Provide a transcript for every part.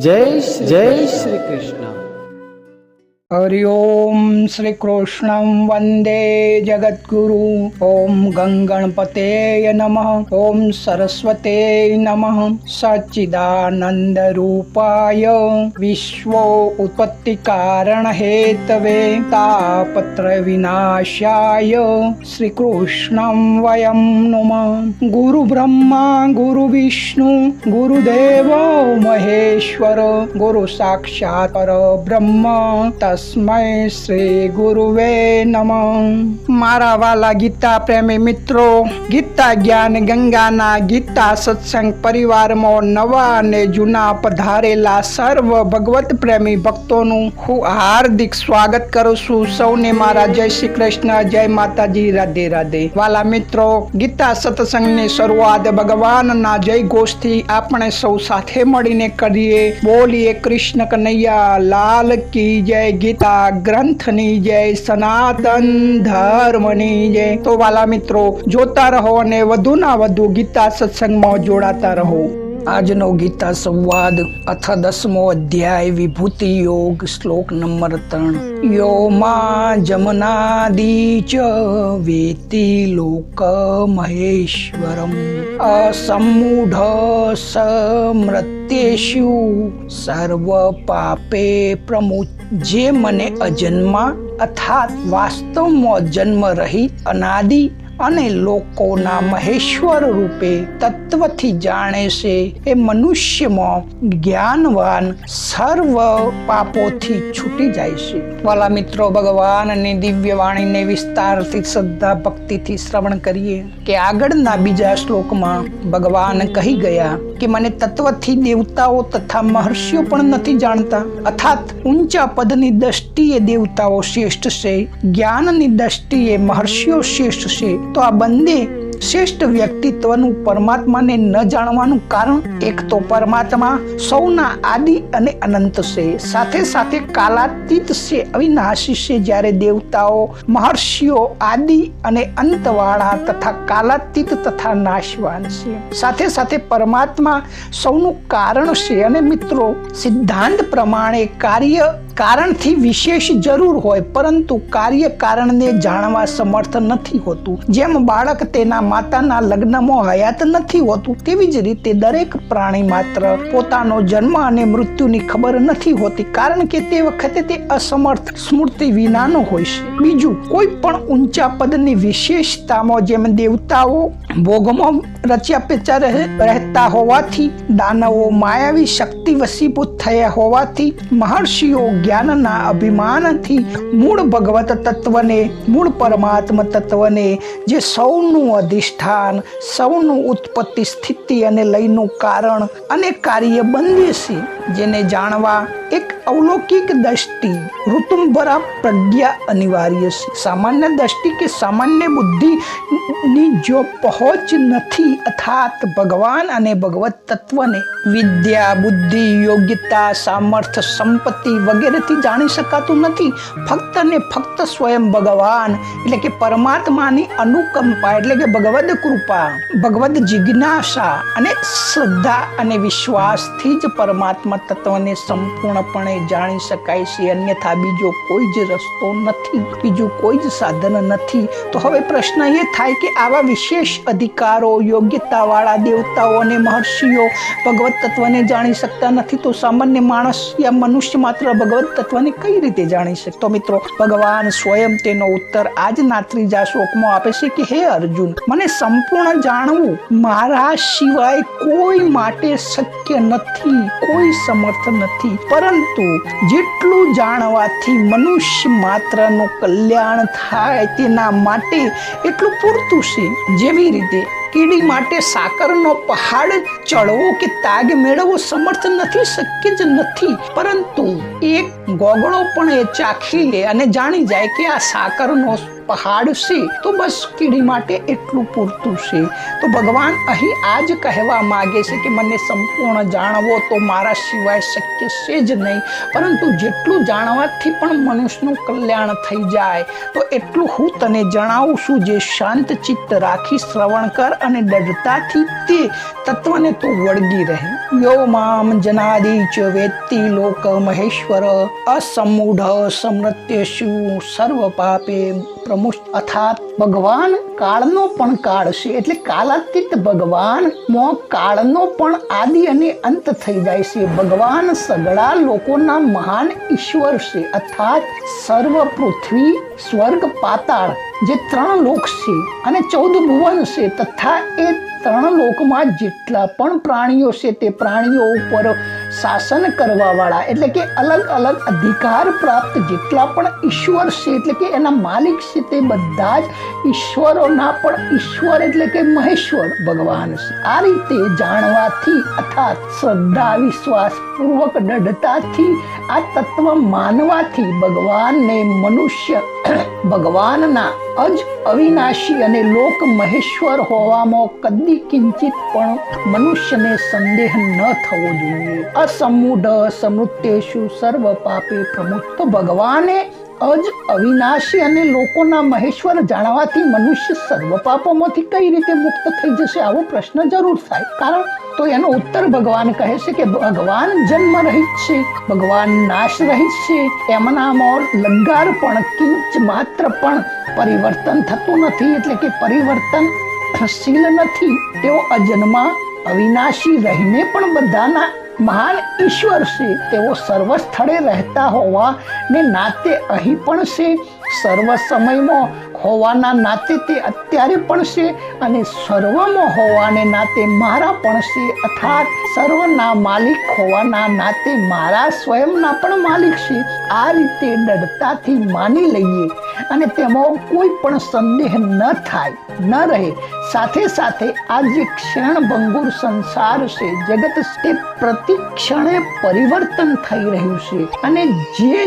જય જય શ્રી કૃષ્ણ. हरि ओं श्रीकृष्णं वन्दे जगद्गुरु ॐ गङ्गणपतेय नमः ॐ सरस्वते नमः। सच्चिदानन्दरूपाय विश्वो उत्पत्तिकारणहेतवे तापत्रविनाशाय श्रीकृष्णं वयं नमः। गुरुब्रह्मा गुरुविष्णु गुरुदेवो महेश्वर गुरुसाक्षात् परब्रह्म। तस् બ્રહ્મા ગુરુ વિષ્ણુ ગુરુદેવો મહેશ્વર ગુરુ સાક્ષાત પરબ્રહ્મ તસ્મૈ શ્રી ગુરુવે નમ. મારા વાલા ગીતા પ્રેમી મિત્રો, ગીતા જ્ઞાન ગંગાના ગીતા સત્સંગ પરિવારમાં નવા અને જૂના પધારેલા સર્વ ભગવત પ્રેમી ભક્તોનું હું હાર્દિક સ્વાગત કરું છું. સૌને મારા જય શ્રી કૃષ્ણ, જય માતાજી, રાધે રાધે. વાલા મિત્રો, ગીતા સત્સંગની શરૂઆત ભગવાનના જય ઘોષથી આપણે સૌ સાથે મળીને કરીએ. બોલીએ કૃષ્ણ કનૈયા, લાલ કી જય ગીતા ગ્રંથની જય, સનાતન ધર્મની જય. તો વાલા મિત્રો, જોતા રહો અને વધુના વધુ ગીતા સત્સંગમાં જોડાતા રહો. આજનો ગીતા સંવાદ અથ દસમો અધ્યાય, વિભૂતિ યોગ, શ્લોક નંબર ત્રણ. યો મા જમનાદી ચ વેતિ લોક મહેશ્વરમ અસમૂઢ સમૃત્યેષુ સર્વ પાપે પ્રમુચ જે મને અજન્મા, અર્થાત વાસ્તવમાં જન્મ રહિત અનાદિ અને લોકોના મહેશ્વર રૂપે તત્વથી જાણે છે એ મનુષ્યમાં જ્ઞાનવાન સર્વ પાપોથી છૂટી જાય છે. વાલા મિત્રો, ભગવાનની દિવ્ય વાણીને વિસ્તારથી શ્રદ્ધા ભક્તિથી શ્રવણ કરીએ કે આગળના બીજા શ્લોકમાં ભગવાન કહી ગયા કે મને તત્વથી દેવતાઓ તથા મહર્ષિઓ પણ નથી જાણતા. અર્થાત ઊંચા પદની દ્રષ્ટિએ દેવતાઓ શ્રેષ્ઠ છે, જ્ઞાનની દ્રષ્ટિએ મહર્ષિઓ શ્રેષ્ઠ છે. તો આ બંને શ્રેષ્ઠ વ્યક્તિત્વનું પરમાત્માને ન જાણવાનું કારણ એક તો પરમાત્મા સૌના આદિ અને અનંત છે. સાથે સાથે કાલાતીત છે, અવિનાશી છે. જ્યારે દેવતાઓ, મહર્ષિઓ, આદિ અને અંતવાળા તથા કાલાતીત તથા નાશવાન છે. સાથે સાથે પરમાત્મા સૌનું કારણ છે અને મિત્રો, સિદ્ધાંત પ્રમાણે કાર્ય કારણથી વિશેષ જરૂર હોય, પરંતુ કાર્ય કારણને જાણવા સમર્થ નથી હોતું. જેમ બાળક તેના માતાના લગ્નમાં હયાત નથી હોતું, તેવી જ રીતે દરેક પ્રાણી માત્ર પોતાનો જન્મ અને મૃત્યુની ખબર નથી હોતી, કારણ કે તે વખતે તે અસમર્થ સ્મૃતિ વિનાનો હોય છે. બીજું, કોઈ પણ ઊંચા પદની વિશેષતામાં, જેમ દેવતાઓ ભોગમાં રચ્યા પેચા રહે- રહેતા હોવાથી, દાનવો માયાવી શક્તિ વસીભૂત થયા હોવાથી, મહર્ષિઓ જ્ઞાનના અભિમાનથી મૂળ ભગવત તત્વને મૂળ પરમાત્મ તત્વને જે સૌનું અધિષ્ઠાન સૌનું ઉત્પત્તિ સ્થિતિ અને લયનું કારણ અને કાર્ય બંધ છે જેને જાણવા એક અવલૌકિક દ્રષ્ટિ, ઋતુંભરા પ્રજ્ઞા અનિવાર્ય છે. સામાન્ય દ્રષ્ટિ કે સામાન્ય બુદ્ધિની જો પહોંચ નથી અર્થાત ભગવાન અને ભગવત તત્વને વિદ્યા, બુદ્ધિ, યોગ્યતા સામર્થ્ય સંપત્તિ વગેરેથી જાણી શકાતું નથી. ફક્ત ને ફક્ત સ્વયં ભગવાન એટલે કે પરમાત્માની અનુકંપા એટલે કે ભગવદ કૃપા, ભગવદ જિજ્ઞાસા અને શ્રદ્ધા અને વિશ્વાસથી જ પરમાત્મા તત્વને સંપૂર્ણપણે જાણી શકાય છે. અન્યથા બીજો કોઈ જ રસ્તો નથી, બીજું કોઈ જ સાધન નથી. તો હવે પ્રશ્ન એ થાય કે આવા વિશેષ અધિકારો, યોગ્યતાવાળા દેવતાઓ અને મહર્ષિઓ ભગવત તત્વને જાણી શકતા નથી, તો સામાન્ય માણસ યા મનુષ્ય માત્ર ભગવત તત્વને કઈ રીતે જાણી શકતો મિત્રો, ભગવાન સ્વયં તેનો ઉત્તર આજ ત્રીજા શ્લોકમાં આપે છે કે, હે અર્જુન, મને સંપૂર્ણ જાણવું મારા સિવાય કોઈ માટે શક્ય નથી, કોઈ સમર્થ નથી. પરંતુ જેટલું જાણવાથી મનુષ્ય માત્રનું કલ્યાણ થાય તેના માટે એટલું પૂરતું છે. જેવી રીતે કીડી માટે સાકરનો પહાડ ચડવો કે તાગ મેળવવો સમર્થ નથી, શક્ય જ નથી. પરંતુ એક ગોગળો પણ એ ચાખી લે અને જાણી જાય કે આ સાકરનો પહાડ છે, તો બસ કીડી માટે એટલું પૂરતું છે. તો ભગવાન અહીં આ જ કહેવા માગે છે કે મને સંપૂર્ણ જાણવો તો મારા સિવાય શક્ય છે જ નહીં, પરંતુ જેટલું જાણવાથી પણ મનુષ્યનું કલ્યાણ થઈ જાય. તો એટલું હું તને જણાવું છું જે શાંત ચિત્ત રાખી શ્રવણ કર અને દઢતાથી તે તત્વને તું વળગી રહે. યો મામ જનાદિ ચ વેત્તિ લોક મહેશ્વર. અસમૂઢ સમૃત્યશુ સર્વ પાપે પ્રમુષ્ટ અર્થાત ભગવાન કાળનો પણ કાળ છે એટલે કાલાતીત ભગવાન કાળનો પણ આદિ અને અંત થઈ જાય છે ભગવાન સગળા લોકોના મહાન ઈશ્વર છે અર્થાત સર્વ પૃથ્વી સ્વર્ગ પાતાળ જે ત્રણ લોક છે અને ચૌદ ભુવન છે તથા એ ત્રણ લોકમાં જેટલા પણ પ્રાણીઓ છે તે પ્રાણીઓ ઉપર શાસન કરવા વાળા એટલે કે અલગ અલગ અધિકાર પ્રાપ્ત જેટલા પણ ઈશ્વર છે, એટલે કે એના માલિક છે તે બધા જ ઈશ્વરોના, પણ ઈશ્વર એટલે કે મહેશ્વર ભગવાન છે. આ રીતે જાણવાથી અર્થાત શ્રદ્ધા વિશ્વાસ પૂર્વક દઢતાથી આ તત્વ માનવાથી ભગવાનને મનુષ્ય, ભગવાનના અજ અવિનાશી અને લોક મહેશ્વર હોવામાં કદી કિંચિત પણ મનુષ્યને સંદેહ ન થવો જોઈએ. અસમૂઢ સમૃત્યેશુ સર્વ પાપે પ્રમુખ તો ભગવાને અજ અવિનાશી અને લોકોના મહેશ્વર જાણવાથી મનુષ્ય સર્વ પાપોમાંથી કઈ રીતે મુક્ત થઈ જશે આવો પ્રશ્ન જરૂર થાય. કારણ તો એનો ઉત્તર ભગવાન કહે છે કે ભગવાન જન્મ રહિત છે, ભગવાન નાશ રહિત છે. એમનામાં લગાર પણ કિંચ માત્ર પણ પરિવર્તન થતું નથી, એટલે કે પરિવર્તનશીલ નથી. તેઓ અજન્મા અવિનાશી રહીને પણ બધાના મહાન ઈશ્વર છે. તેઓ સર્વ સ્થળે રહેતા હોવા ને નાતે અહીં પણ છે. સર્વ સમયમાં હોવાના નાતે તે અત્યારે પણ છે અને સર્વમાં હોવાને નાતે મારા પણ છે. અર્થાત સર્વના માલિક હોવાના નાતે મારા સ્વયંના પણ માલિક છે. આ રીતે દઢતાથી માની લઈએ અને તેમાં કોઈ પણ સંદેહ ન થાય, ન રહે. સાથે સાથે આ જે ક્ષણ ભંગુર સંસાર છે, જગત તે પ્રતિ ક્ષણે પરિવર્તન થઈ રહ્યું છે. અને જે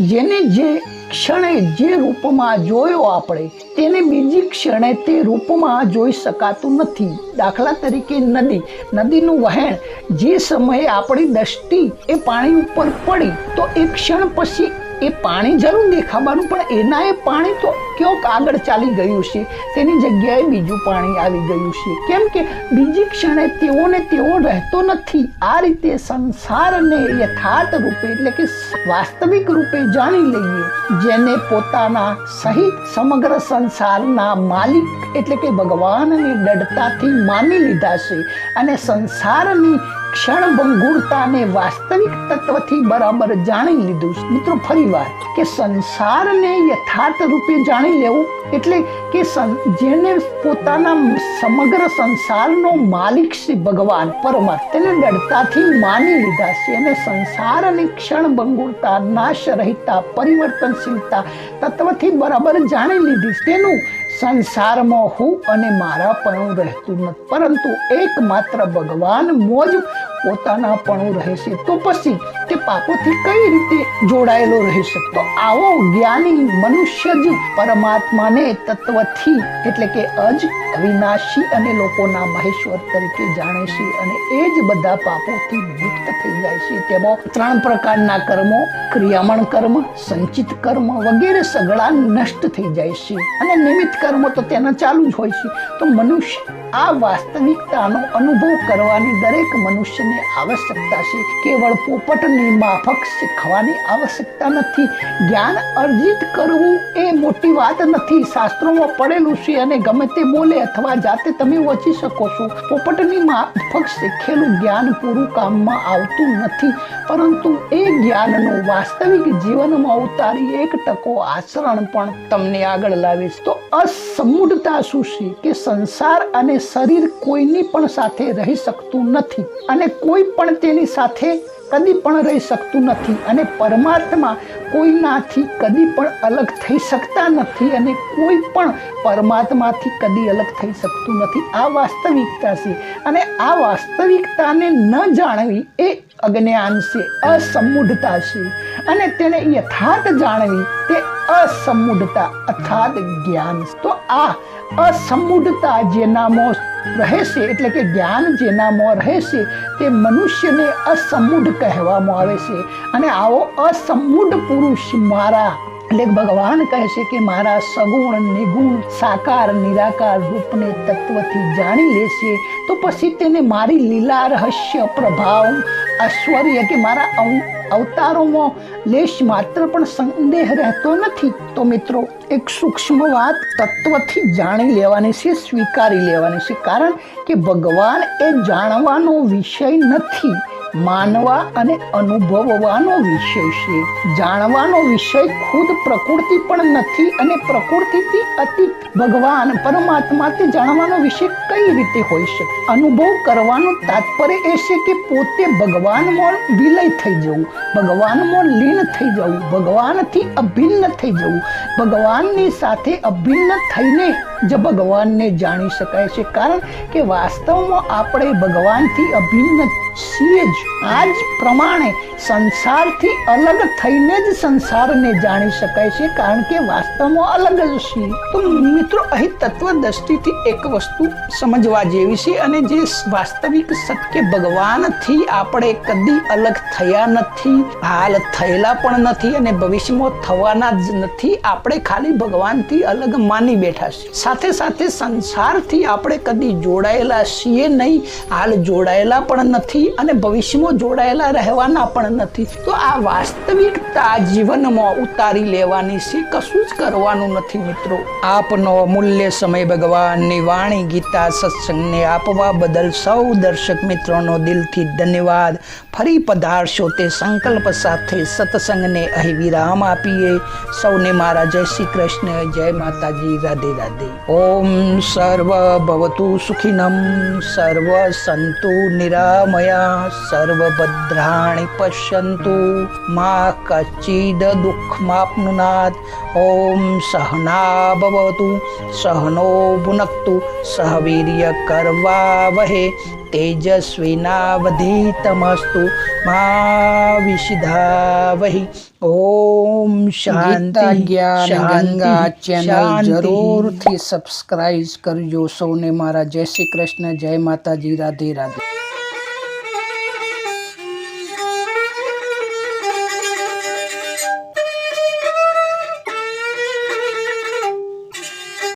જેને જે ક્ષણે જે રૂપમાં જોયો આપણે, તેને બીજી ક્ષણે તે રૂપમાં જોઈ શકાતું નથી. દાખલા તરીકે નદી. નદીનું વહેણ જે સમયે આપણી દ્રષ્ટિ એ પાણી ઉપર પડી, તો એ ક્ષણ પછી એ પાણી જરૂર દેખાવાનું, પણ એના એ પાણી તો ક્યોંક આગળ ચાલી ગયું છે? તેની જગ્યાએ બીજું પાણી આવી ગયું છે? કેમ કે બીજી ક્ષણે તેઓને તેઓ રહેતો નથી. આ રીતે સંસારને યથાર્થ રૂપે એટલે કે વાસ્તવિક રૂપે જાણી લઈએ. જેને પોતાના સહિત સમગ્ર સંસારના માલિક એટલે કે ભગવાનને દઢતાથી માની લીધા છે. અને સંસારની ક્ષણભંગુરતાને વાસ્તવિક તત્વથી બરાબર જાણી લીધું. મિત્રો ફરી વાત કે સંસારને યથાર્થ રૂપે જાણી લેવું એટલે કે જેને પોતાના સમગ્ર સંસારનો માલિક છે ભગવાન પરમાત્મા તેને દઢતાથી માની લીધા છે અને ક્ષણ ક્ષણભંગુરતા નાશ રહિતા, પરિવર્તનશીલતા તત્વથી બરાબર જાણી લીધી તેનું સંસારમાં હું અને મારા પણ રહેતું નથી. પરંતુ એકમાત્ર ભગવાન મોજ પોતાના પણ રહેશે તો પછી તે પાપોથી કઈ રીતે જોડાયેલો રહેશે? તો આવો જ્ઞાની મનુષ્ય જ પરમાત્માને તત્વથી, એટલે કે અજ અવિનાશી અને લોકોના મહેશ્વર તરીકે જાણે છે અને એ જ બધા પાપોથી મુક્ત થઈ જાય છે. તેમાં ત્રણ પ્રકારના કર્મો, ક્રિયામણ કર્મ, સંચિત કર્મ વગેરે સગળા નષ્ટ થઈ જાય છે. અને નિમિત્ત કર્મો તો તેના ચાલુ જ હોય છે. તો મનુષ્ય આ વાસ્તવિકતાનો અનુભવ કરવાની દરેક મનુષ્યને આવશ્યકતા છે. કેવળ પોપટની માફક શીખવાની આવશ્યકતા નથી. જ્ઞાન અર્જિત કરવું એ મોટી વાત નથી. શાસ્ત્રોમાં પડેલું છે અને ગમે તે બોલે અથવા જાતે તમે વચી શકો છો. પોપટની માફક શીખેલું જ્ઞાન પૂરું કામમાં આવતું નથી. પરંતુ એ જ્ઞાનનો વાસ્તવિક જીવનમાં ઉતારી એક ટકો આચરણ પણ તમને આગળ લાવે છે તો અસમૂઢતા શું છે? કે સંસાર અને શરીર કોઈની પણ સાથે રહી શકતું નથી અને કોઈ પણ તેની સાથે કદી પણ રહી શકતું નથી અને પરમાત્મા કોઈનાથી કદી પણ અલગ થઈ શકતા નથી અને કોઈ પણ પરમાત્માથી કદી અલગ થઈ શકતું નથી. આ વાસ્તવિકતા છે અને આ વાસ્તવિકતાને ન જાણવી એ અજ્ઞાન છે, અસમૂઢતા છે અને તેને યથાર્થ જાણવી તે અસમૂઢતા અર્થાત જ્ઞાન તો આ અસમૂઢતા જેનામાં રહેશે, એટલે કે જ્ઞાન જેનામાં રહેશે, તે મનુષ્યને અસમૂઢ કહેવામાં આવે છે. અને આવો અસમૂઢ પુરુષ મારા એટલે ભગવાન કહે છે કે મારા સગુણ, નિગુણ, સાકાર, નિરાકાર રૂપને તત્વથી જાણી લેશે તો પછી તેને મારી લીલા રહસ્ય પ્રભાવ, ઐશ્વર્ય કે મારા અવ- અવતારોમાં લેશ માત્ર પણ સંદેહ રહેતો નથી. તો મિત્રો, એક સૂક્ષ્મ વાત તત્વથી જાણી લેવાની છે, સ્વીકારી લેવાની છે. કારણ કે ભગવાન એ જાણવાનો વિષય નથી. માનવા અને અનુભવવાનો વિષય છે. જાણવાનો વિષય ખુદ પ્રકૃતિ પણ નથી અને પ્રકૃતિથી અતીત ભગવાન પરમાત્મા તે જાણવાનો વિષય કઈ રીતે હોઈ શકે? અનુભવ કરવાનું તાત્પર્ય એ છે કે પોતે ભગવાનમાં વિલય થઈ જવું, ભગવાનમાં લીન થઈ જવું, ભગવાનથી અભિન્ન થઈ જવું. ભગવાનની સાથે અભિન્ન થઈને જ ભગવાનને જાણી શકાય છે. કારણ કે વાસ્તવમાં આપણે ભગવાનથી અભિન્ન છીએ જ. આ જ પ્રમાણે સંસારથી અલગ થઈને જ સંસારને જાણી શકાય છે, કારણ કે વાસ્તવમાં અલગ જ છીએ. તો મિત્રો, અહીં તત્વ દ્રષ્ટિથી એક વસ્તુ સમજવા જેવી છે અને જે વાસ્તવિક સત્ય ભગવાનથી આપણે કદી અલગ થયા નથી, હાલ થયેલા પણ નથી અને ભવિષ્યમાં થવાના જ નથી, આપણે ખાલી ભગવાનથી અલગ માની બેઠા છીએ. સાથે સાથે સંસારથી આપણે કદી જોડાયેલા છીએ નહીં, હાલ જોડાયેલા પણ નથી અને ભવિષ્યમાં જોડાયેલા રહેવાના પણ નથી. તો આ વાસ્તવિકતા જીવનમાં ઉતારી લેવાની છે, કશું જ કરવાનું નથી મિત્રો. આપનો અમૂલ્ય સમય ભગવાનની વાણી ગીતા સત્સંગને આપવા બદલ સૌ દર્શક મિત્રોનો દિલથી ધન્યવાદ. ફરી પધારશો તે સંકલ્પ સાથે સત્સંગને અહીં વિરામ આપીએ. સૌને મારા જય શ્રી કૃષ્ણ, જય માતાજી, રાધે રાધે. ઓમ સર્વ ભવતુ સુખિનમ સર્વ સંતુ નિરામયા. સર્વભદ્રાણિ પશ્યન્તુ મા કચિદ દુઃખમાપનુનાથ ઓમ સહના ભવતુ સહનો ભુનક્તુ સહ વીર્ય કરવાવહે તેજસ્વીનાવધીતમસ્તુ મા વિષિધાવહી ઓમ શાંતિ ગંગા ચેનલ જરૂરથી સબસ્ક્રાઇબ કરજો સૌને મારા. જય શ્રી કૃષ્ણ જય માતાજી રાધે રાધે.